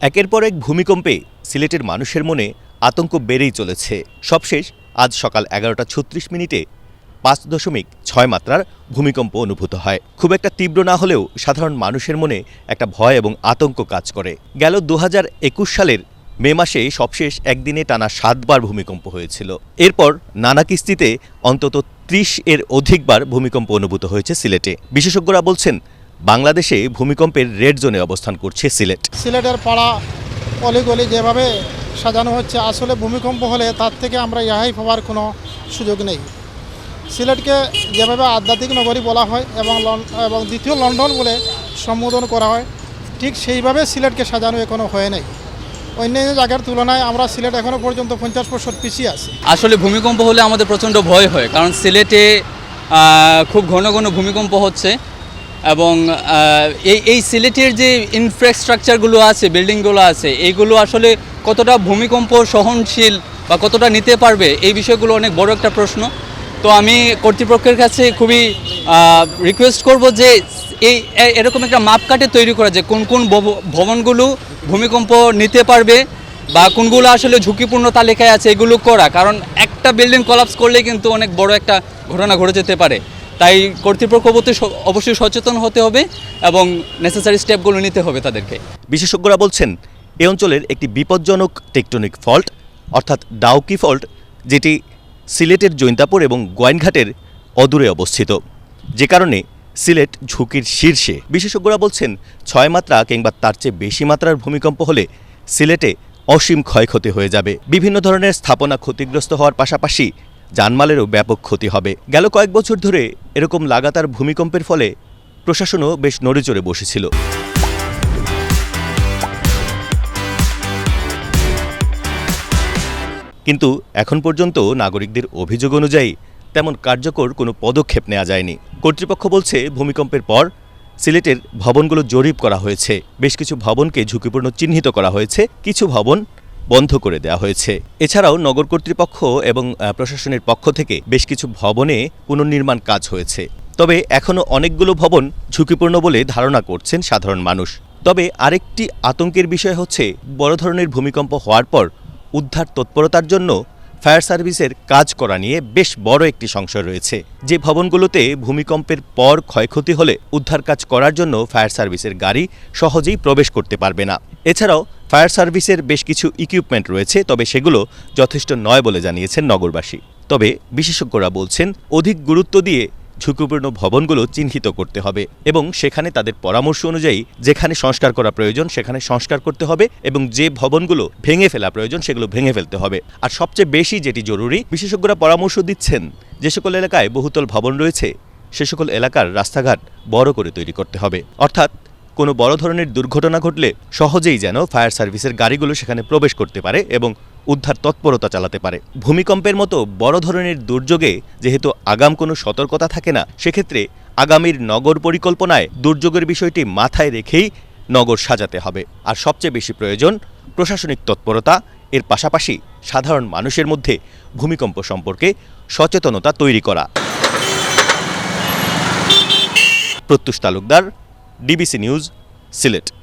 একের পর এক ভূমিকম্পে সিলেটের মানুষের মনে আতঙ্ক বেড়েই চলেছে। সবশেষ, আজ সকাল এগারোটা ছত্রিশ মিনিটে পাঁচ দশমিক ছয় মাত্রার ভূমিকম্প অনুভূত হয়। খুব একটা তীব্র না হলেও সাধারণ মানুষের মনে একটা ভয় এবং আতঙ্ক কাজ করে। গেল দু সালের মে মাসে সবশেষ একদিনে টানা সাতবার ভূমিকম্প হয়েছিল। এরপর নানা কিস্তিতে অন্তত ত্রিশ এর অধিকবার ভূমিকম্প অনুভূত হয়েছে সিলেটে। বিশেষজ্ঞরা বলছেন বাংলাদেশে ভূমিকম্পের রেড জোনে অবস্থান করছে সিলেট। সিলেটের পাড়া অলিগলি যেভাবে সাজানো হচ্ছে আসলে ভূমিকম্প হলে তার থেকে আমরা ইহাই পাওয়ার কোনো সুযোগ নেই। সিলেটকে যেভাবে আধ্যাত্মিক নগরী বলা হয় এবং এবং দ্বিতীয় লন্ডন বলে সম্বোধন করা হয় ঠিক সেইভাবে সিলেটকে সাজানো এখনও হয়ে নাই। অন্যান্য জায়গার তুলনায় আমরা সিলেট এখনও পর্যন্ত পঞ্চাশ বছর পিছিয়ে আছি। আসলে ভূমিকম্প হলে আমাদের প্রচণ্ড ভয় হয় কারণ সিলেটে খুব ঘন ঘন ভূমিকম্প হচ্ছে। এবং এই এই সিলেটের যে ইনফ্রাস্ট্রাকচারগুলো আছে বিল্ডিংগুলো আছে এইগুলো আসলে কতটা ভূমিকম্প সহনশীল বা কতটা নিতে পারবে, এই বিষয়গুলো অনেক বড় একটা প্রশ্ন। তো আমি কর্তৃপক্ষের কাছে খুবই রিকোয়েস্ট করব যে এই এরকম একটা মাপকাঠি তৈরি করা যে কোন কোন ভব- ভবনগুলো ভূমিকম্প নিতে পারবে বা কোনগুলো আসলে ঝুঁকিপূর্ণ তালিকায় আছে, এগুলো করা। কারণ একটা বিল্ডিং কলাপস করলে কিন্তু অনেক বড় একটা ঘটনা ঘটে যেতে পারে। তাই কর্তৃপক্ষ অবশ্যই সচেতন হতে হবে এবং নেসেসারি স্টেপগুলো নিতে হবে তাদেরকে। বিশেষজ্ঞরা বলছেন, এ অঞ্চলের একটি বিপজ্জনক টেকটনিক ফল্ট, অর্থাৎ ডাউকি ফল্ট, যেটি সিলেটের জৈন্তাপুর এবং গোয়াইনঘাটের অদূরে অবস্থিত। যে কারণে সিলেট ঝুঁকির শীর্ষে। বিশেষজ্ঞরা বলছেন, ছয় মাত্রা কিংবা তার চেয়ে বেশি মাত্রার ভূমিকম্প হলে সিলেটে অসীম ক্ষয়ক্ষতি হয়ে যাবে। বিভিন্ন ধরনের স্থাপনা ক্ষতিগ্রস্ত হওয়ার পাশাপাশি জানমালেরও ব্যাপক ক্ষতি হবে। গেল কয়েক বছর ধরে এরকম লাগাতার ভূমিকম্পের ফলে প্রশাসনও বেশ নড়েচড়ে বসেছিল। কিন্তু এখন পর্যন্ত নাগরিকদের অভিযোগ অনুযায়ী তেমন কার্যকর কোনো পদক্ষেপ নেওয়া যায়নি। কর্তৃপক্ষ বলছে, ভূমিকম্পের পর সিলেটের ভবনগুলো জরিপ করা হয়েছে। বেশ কিছু ভবনকে ঝুঁকিপূর্ণ চিহ্নিত করা হয়েছে। কিছু ভবন বন্ধ করে দেওয়া হয়েছে। এছাড়াও নগর কর্তৃপক্ষ এবং প্রশাসনের পক্ষ থেকে বেশ কিছু ভবনে পুনর্নির্মাণ কাজ হয়েছে। তবে এখনও অনেকগুলো ভবন ঝুঁকিপূর্ণ বলে ধারণা করছেন সাধারণ মানুষ। তবে আরেকটি আতঙ্কের বিষয় হচ্ছে, বড় ধরনের ভূমিকম্প হওয়ার পর উদ্ধার তৎপরতার জন্য ফায়ার সার্ভিসের কাজ করা নিয়ে বেশ বড় একটি সংশয় রয়েছে। যে ভবনগুলোতে ভূমিকম্পের পর ক্ষয়ক্ষতি হলে উদ্ধার কাজ করার জন্য ফায়ার সার্ভিসের গাড়ি সহজেই প্রবেশ করতে পারবে না। এছাড়াও ফায়ার সার্ভিসের বেশ কিছু ইকুইপমেন্ট রয়েছে, তবে সেগুলো যথেষ্ট নয় বলে জানিয়েছেন নগরবাসী। তবে বিশেষজ্ঞরা বলছেন, অধিক গুরুত্ব দিয়ে ঝুঁকিপূর্ণ ভবনগুলো চিহ্নিত করতে হবে এবং সেখানে তাদের পরামর্শ অনুযায়ী যেখানে সংস্কার করা প্রয়োজন সেখানে সংস্কার করতে হবে এবং যে ভবনগুলো ভেঙে ফেলা প্রয়োজন সেগুলো ভেঙে ফেলতে হবে। আর সবচেয়ে বেশি যেটি জরুরি, বিশেষজ্ঞরা পরামর্শ দিচ্ছেন, যে সকল এলাকায় বহুতল ভবন রয়েছে, সে সকল এলাকার রাস্তাঘাট বড় করে তৈরি করতে হবে। অর্থাৎ কোনো বড় ধরনের দুর্ঘটনা ঘটলে সহজেই যেন ফায়ার সার্ভিসের গাড়িগুলো সেখানে প্রবেশ করতে পারে এবং উদ্ধার তৎপরতা চালাতে পারে। ভূমিকম্পের মতো বড় ধরনের দুর্যোগে যেহেতু আগাম কোনো সতর্কতা থাকে না, সেক্ষেত্রে আগামীর নগর পরিকল্পনায় দুর্যোগের বিষয়টি মাথায় রেখেই নগর সাজাতে হবে। আর সবচেয়ে বেশি প্রয়োজন প্রশাসনিক তৎপরতা, এর পাশাপাশি সাধারণ মানুষের মধ্যে ভূমিকম্প সম্পর্কে সচেতনতা তৈরি করা। Pratyush Talukdar DBC news Sylhet.